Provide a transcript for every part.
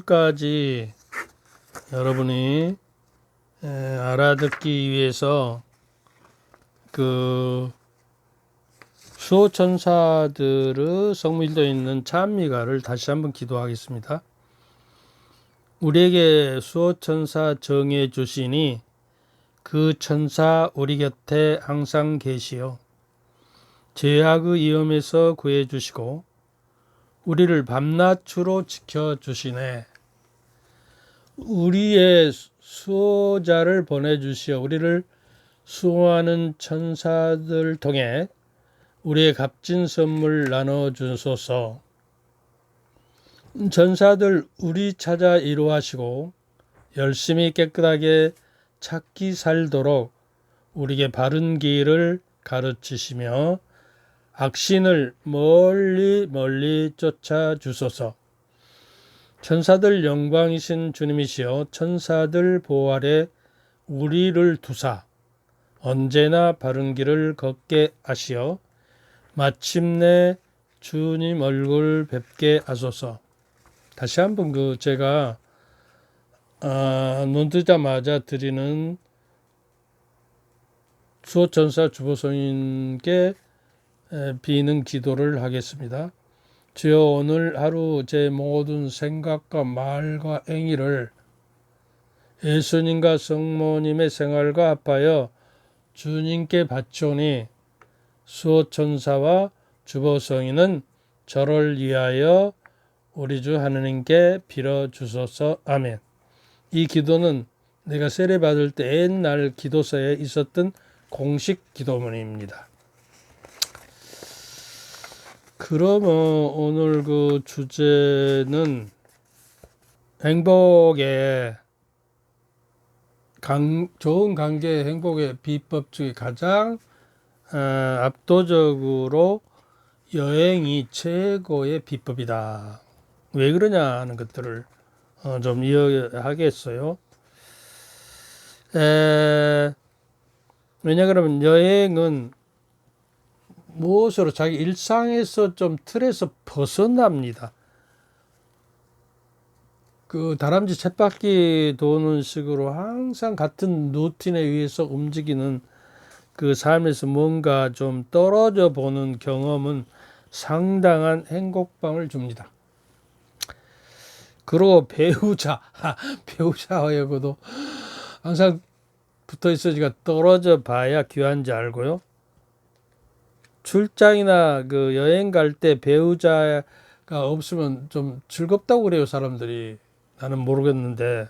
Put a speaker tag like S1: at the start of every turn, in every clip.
S1: 오늘까지 여러분이 에, 알아듣기 위해서 그 수호천사들의 성밀도 있는 찬미가를 다시 한번 기도하겠습니다. 우리에게 수호천사 정해 주시니 그 천사 우리 곁에 항상 계시어 죄악의 위험에서 구해 주시고 우리를 밤낮으로 지켜 주시네. 우리의 수호자를 보내 주시어 우리를 수호하는 천사들 통해 우리의 값진 선물 나눠 주소서. 전사들 우리 찾아 이루하시고 열심히 깨끗하게 찾기 살도록 우리에게 바른 길을 가르치시며 악신을 멀리 멀리 쫓아 주소서. 천사들 영광이신 주님이시여 천사들 아래 우리를 두사 언제나 바른 길을 걷게 하시어 마침내 주님 얼굴 뵙게 하소서. 다시 한번 그 제가 아, 눈 뜨자마자 드리는 수호천사 주보성인께 에, 비는 기도를 하겠습니다. 주여 오늘 하루 제 모든 생각과 말과 행위를 예수님과 성모님의 생활과 합하여 주님께 바치오니 수호천사와 주보성인은 저를 위하여 우리 주 하느님께 빌어 주소서 아멘. 이 기도는 내가 세례 받을 때 옛날 기도서에 있었던 공식 기도문입니다. 그러면 오늘 그 주제는 행복의 강, 좋은 관계 행복의 비법 중에 가장 어, 압도적으로 여행이 최고의 비법이다. 왜 그러냐 하는 것들을 어, 좀 이야기하겠어요. 에, 왜냐 그러면 여행은 무엇으로 자기 일상에서 좀 틀에서 벗어납니다. 그 다람쥐 쳇바퀴 도는 식으로 항상 같은 루틴에 의해서 움직이는 그 삶에서 뭔가 좀 떨어져 보는 경험은 상당한 행복감을 줍니다. 그리고 배우자, 배우자하고도 항상 붙어 있어지가 떨어져 봐야 귀한지 알고요. 출장이나 그 여행 갈 때 배우자가 없으면 좀 즐겁다고 그래요, 사람들이. 나는 모르겠는데.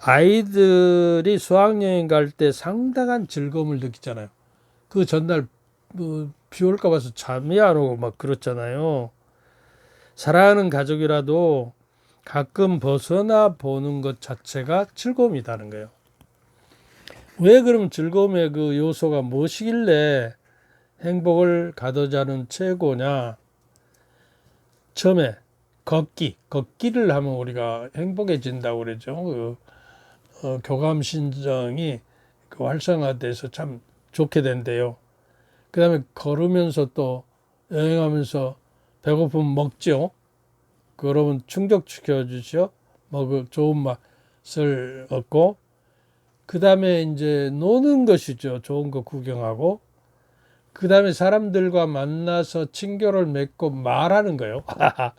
S1: 아이들이 수학여행 갈 때 상당한 즐거움을 느끼잖아요. 그 전날 뭐 비 올까 봐서 잠이 안 오고 막 그렇잖아요. 사랑하는 가족이라도 가끔 벗어나 보는 것 자체가 즐거움이다는 거예요. 왜 그럼 즐거움의 그 요소가 무엇이길래 행복을 가져자는 최고냐? 처음에 걷기, 걷기를 하면 우리가 행복해진다고 그러죠. 그, 어, 교감 신정이 그 활성화돼서 참 좋게 된대요. 그 다음에 걸으면서 또 여행하면서 배고프면 먹죠. 그러면 충족시켜 주죠. 먹을 좋은 맛을 얻고 그 다음에 이제 노는 것이죠. 좋은 거 구경하고 그 다음에 사람들과 만나서 친교를 맺고 말하는 거예요.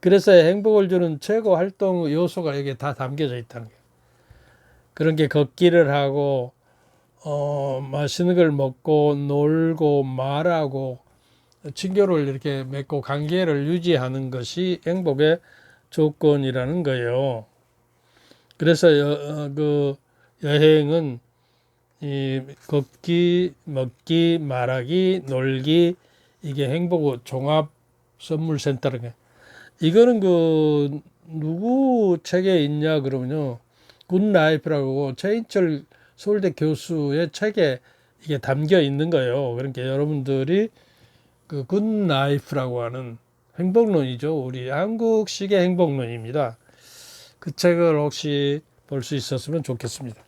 S1: 그래서 행복을 주는 최고 활동 요소가 여기에 다 담겨져 있다는 거예요. 그런 게 걷기를 하고 어, 맛있는 걸 먹고 놀고 말하고 친교를 이렇게 맺고 관계를 유지하는 것이 행복의 조건이라는 거예요. 그래서 여, 어, 그 여행은 이 걷기, 먹기, 말하기, 놀기 이게 행복 종합 선물 센터는 게 이거는 그 누구 책에 있냐 그러면요 굿라이프라고 최인철 서울대 교수의 책에 이게 담겨 있는 거예요. 그러니까 여러분들이 그 굿라이프라고 하는 행복론이죠. 우리 한국식의 행복론입니다. 그 책을 혹시 볼 수 있었으면 좋겠습니다.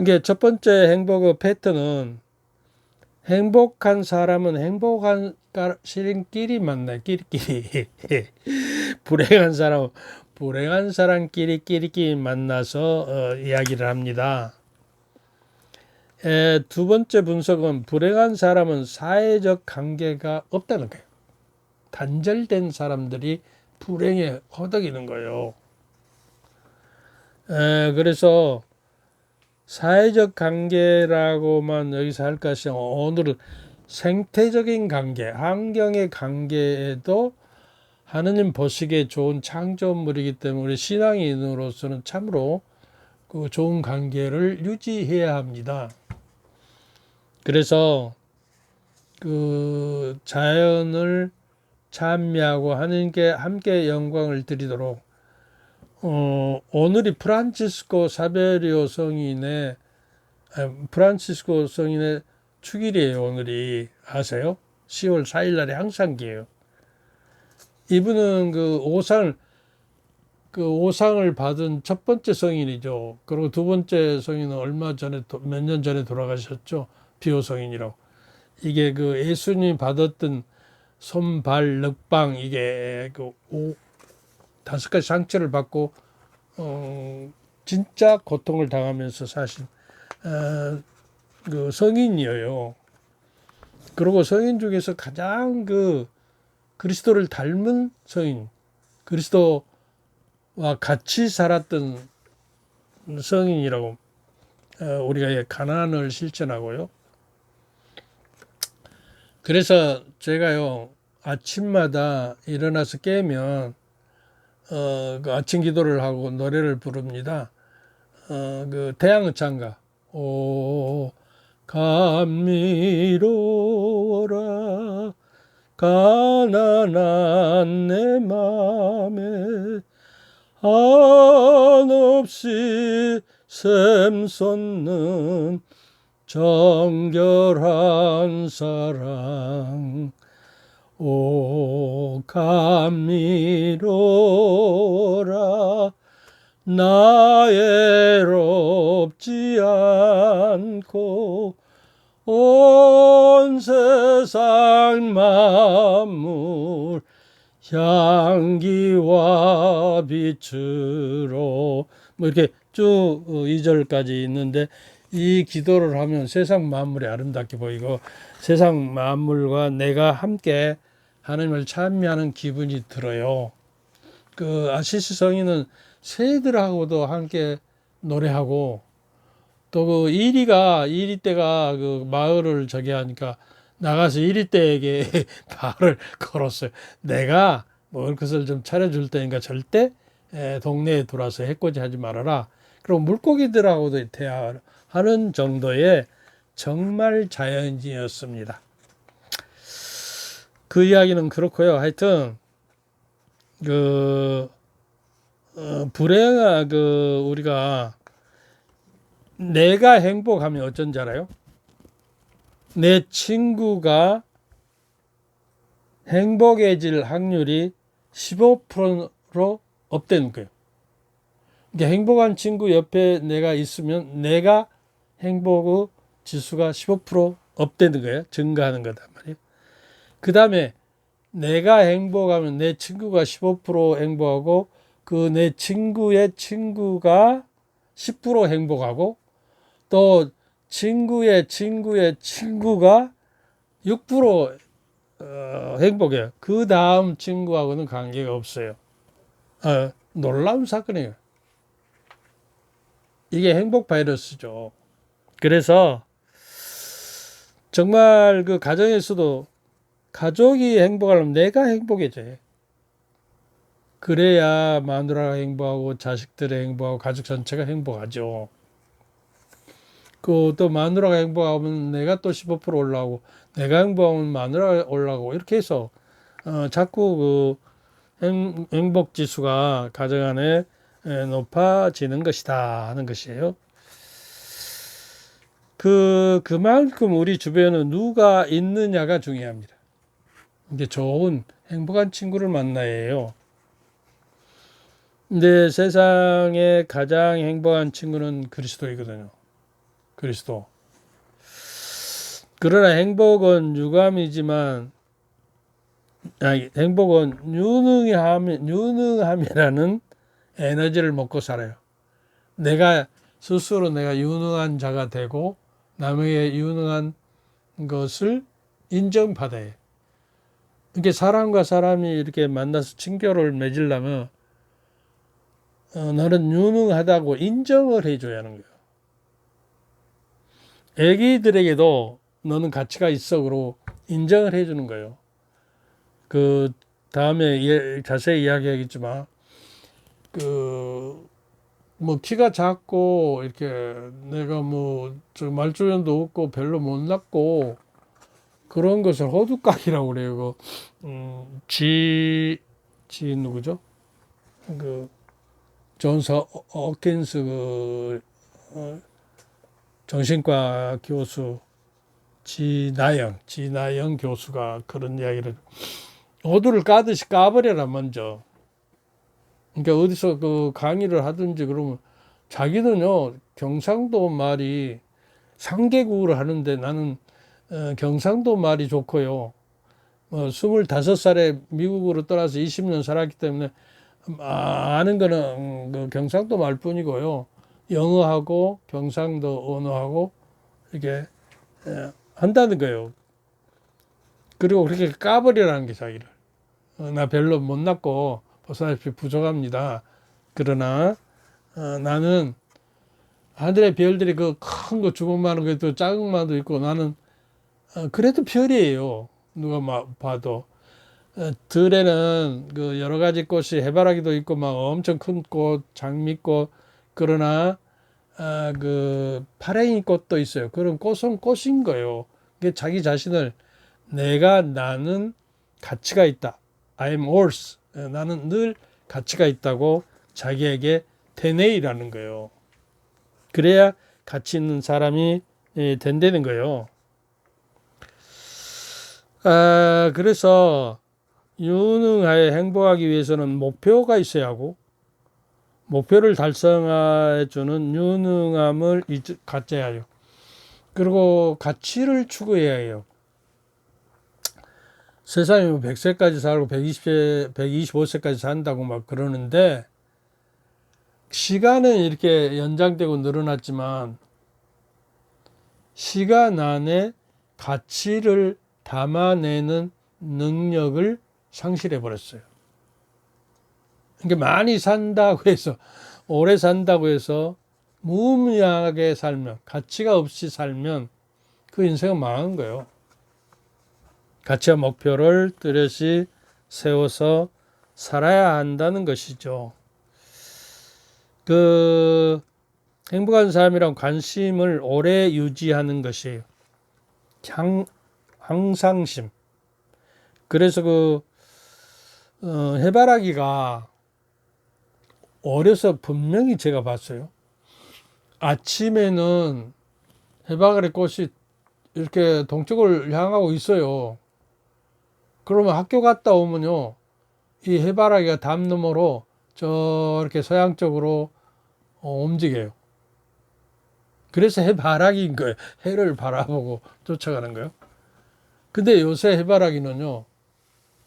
S1: 이게 첫 번째 행복의 패턴은 행복한 사람은 행복한 시린끼리 만나 끼리끼리 불행한 사람 불행한 사람끼리 끼리끼리 만나서 어, 이야기를 합니다. 에, 두 번째 분석은 불행한 사람은 사회적 관계가 없다는 거예요. 단절된 사람들이 불행에 허덕이는 거예요. 에, 그래서 사회적 관계라고만 여기서 할 것이 오늘은 생태적인 관계, 환경의 관계에도 하느님 보시기에 좋은 창조물이기 때문에 우리 신앙인으로서는 참으로 그 좋은 관계를 유지해야 합니다. 그래서 그 자연을 찬미하고 하나님께 함께 영광을 드리도록 어, 오늘이 프란치스코 사베리오 성인의 아, 프란치스코 성인의 축일이에요. 오늘이 아세요? 10월 4일 날에 항상 기예요. 이분은 그 오상을 그 오상을 받은 첫 번째 성인이죠. 그리고 두 번째 성인은 얼마 전에 몇 년 전에 돌아가셨죠. 비호 성인이라고. 이게 그 예수님이 받았던 손발 늑방 이게 그 오, 다섯 가지 상처를 받고 어 진짜 고통을 당하면서 사실 어, 그 성인이에요. 그리고 성인 중에서 가장 그 그리스도를 닮은 성인, 그리스도와 같이 살았던 성인이라고 어, 우리가 가난을 실천하고요. 그래서 제가요 아침마다 일어나서 깨면 어, 그 아침 기도를 하고 노래를 부릅니다. 어, 그 태양의 창가. 오 감미로워라. 가난한 내 맘에 한없이 샘솟는 정결한 사랑 오 감미로라. 나 애롭지 않고 온 세상 만물 향기와 빛으로. 뭐 이렇게 쭉 2절까지 있는데 이 기도를 하면 세상 만물이 아름답게 보이고 세상 만물과 내가 함께 하나님을 찬미하는 기분이 들어요. 그 아시스 성인은 새들하고도 함께 노래하고 또그 이리가 이리 때가 그 마을을 저기 하니까 나가서 이리 때에게 발을 걸었어요. 내가 먹을 것을 좀 차려줄 테니까 절대 동네에 들어와서 해코지 하지 말아라. 그리고 물고기들하고도 대화하는 정도의 정말 자연인이었습니다. 그 이야기는 그렇고요. 하여튼 그 어, 불행한 그 우리가 내가 행복하면 어쩐지 알아요? 내 친구가 행복해질 확률이 15%로 업되는 거예요. 그러니까 행복한 친구 옆에 내가 있으면 내가 행복의 지수가 15% 업되는 거예요. 증가하는 거단 말이에요. 그 다음에 내가 행복하면 내 친구가 15% 행복하고 그 내 친구의 친구가 10% 행복하고 또 친구의 친구의 친구가 6% 어, 행복해요. 그 다음 친구하고는 관계가 없어요. 어, 놀라운 사건이에요. 이게 행복 바이러스죠. 그래서 정말 그 가정에서도 가족이 행복하려면 내가 행복해져요. 그래야 마누라가 행복하고 자식들이 행복하고 가족 전체가 행복하죠. 그 또 마누라가 행복하면 내가 또 15% 올라오고 내가 행복하면 마누라가 올라오고 이렇게 해서 어, 자꾸 그 행, 행복 지수가 가정 안에 높아지는 것이다 하는 것이에요. 그 그만큼 우리 주변에 누가 있느냐가 중요합니다. 이게 좋은 행복한 친구를 만나야 해요. 근데 세상에 가장 행복한 친구는 그리스도이거든요. 그리스도. 그러나 행복은 유감이지만 아니, 행복은 유능함, 유능함이라는 에너지를 먹고 살아요. 내가 스스로 내가 유능한 자가 되고 남에게 유능한 것을 인정받아요. 이렇게 사람과 사람이 이렇게 만나서 친교를 맺으려면 어, 너는 유능하다고 인정을 해줘야 하는 거예요. 애기들에게도 너는 가치가 있어 그러고 인정을 해주는 거예요. 그 다음에 예, 자세히 이야기하겠지만 그 뭐 키가 작고 이렇게 내가 뭐 저 말주변도 없고 별로 못났고 그런 것을 호두까기라고 그래요. 그, 음, 지, 지 누구죠? 그 어- 어킨스 그 어, 정신과 교수 지나영 지나영 교수가 그런 이야기를 호두를 까듯이 까버려라 먼저. 그러니까 어디서 그 강의를 하든지 그러면 자기는요 경상도 말이 상계국을 하는데 나는 어, 경상도 말이 좋고요. 뭐 스물다섯 살에 미국으로 떠나서 20년 살았기 때문에 아, 아는 거는 음, 그 경상도 말뿐이고요. 영어하고 경상도 언어하고 이렇게 예, 한다는 거예요. 그리고 그렇게 까버리라는 게 자기를. 어, 나 별로 못났고 보살피 부족합니다. 그러나 어, 나는 하늘의 별들이 그 큰 거 주먹만한 것도 작은 만도 있고 나는 어, 그래도 별이에요. 누가 막 봐도 어, 들에는 그 여러 가지 꽃이 해바라기도 있고 막 엄청 큰 꽃, 장미꽃 그러나 아, 그 파랭이 꽃도 있어요. 그런 꽃은 꽃인 거예요. 그게 자기 자신을 내가 나는 가치가 있다. I'm worth. 어, 나는 늘 가치가 있다고 자기에게 되뇌이라는 거예요. 그래야 가치 있는 사람이 예, 된다는 거예요. 아, 그래서 유능하게 행복하기 위해서는 목표가 있어야 하고 목표를 달성해 주는 유능함을 잊- 갖져야 해요. 그리고 가치를 추구해야 해요. 세상에 뭐 100세까지 살고 120세, 125세까지 산다고 막 그러는데 시간은 이렇게 연장되고 늘어났지만 시간 안에 가치를 담아내는 능력을 상실해 버렸어요. 그러니까 많이 산다고 해서 오래 산다고 해서 무의미하게 살면 가치가 없이 살면 그 인생은 망한 거예요. 가치와 목표를 뚜렷이 세워서 살아야 한다는 것이죠. 그 행복한 삶이란 관심을 오래 유지하는 것이에요. 향, 항상심. 그래서 그 어, 해바라기가 어려서 분명히 제가 봤어요. 아침에는 해바라기 꽃이 이렇게 동쪽을 향하고 있어요. 그러면 학교 갔다 오면요. 이 해바라기가 담 너머로 저렇게 서양 쪽으로 어, 움직여요. 그래서 해바라기인 거예요. 해를 바라보고 쫓아가는 거예요. 근데 요새 해바라기는요.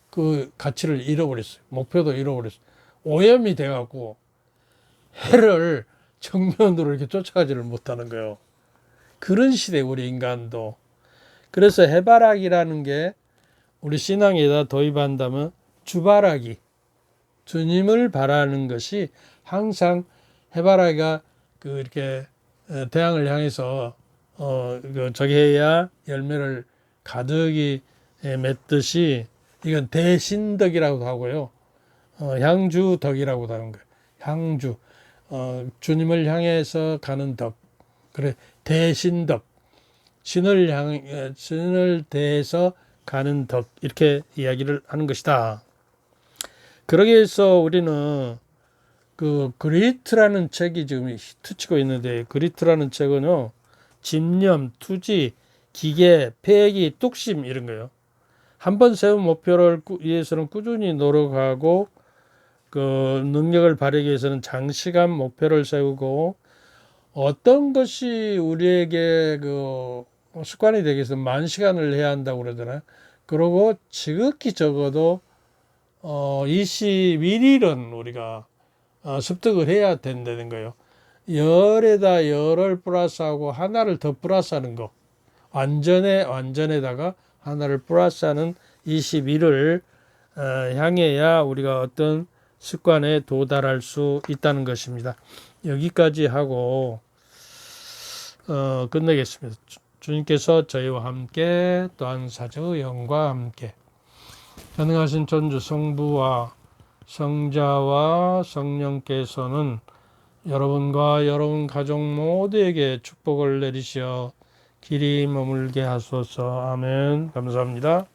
S1: 그 가치를 잃어버렸어요. 목표도 잃어버렸어요. 오염이 돼갖고 해를 정면으로 이렇게 쫓아가지를 못하는 거예요. 그런 시대 우리 인간도. 그래서 해바라기라는 게 우리 신앙에다 도입한다면 주바라기, 주님을 바라는 것이 항상 해바라기가 그 이렇게 어, 태양을 향해서 어, 그 저기 해야 열매를 가득히 예, 맺듯이 이건 대신덕이라고도 하고요. 어, 향주덕이라고도 하는 거예요. 향주. 어, 주님을 향해서 가는 덕. 그래, 대신덕. 신을 향, 에, 신을 대해서 가는 덕. 이렇게 이야기를 하는 것이다. 그러기 위해서 우리는 그 그리트라는 책이 지금 히트치고 있는데 그리트라는 책은요. 집념, 투지, 기계, 폐기, 뚝심 이런 거예요. 한 번 세운 목표를 꾸- 위해서는 꾸준히 노력하고 그 능력을 발휘하기 위해서는 장시간 목표를 세우고 어떤 것이 우리에게 그 습관이 되기 위해서 만 시간을 해야 한다고 그러잖아요. 그리고 지극히 적어도 어 21일은 우리가 어, 습득을 해야 된다는 거예요. 열에다 열을 플러스하고 하나를 더 플러스하는 거. 완전에 완전에다가 하나를 플러스하는 21을 어, 향해야 우리가 어떤 습관에 도달할 수 있다는 것입니다. 여기까지 하고 어, 끝내겠습니다. 주- 주님께서 저희와 함께 또한 사제의 영과 함께 전능하신 전주 성부와 성자와 성령께서는 여러분과 여러분 가족 모두에게 축복을 내리시어 길이 머물게 하소서. 아멘. 감사합니다.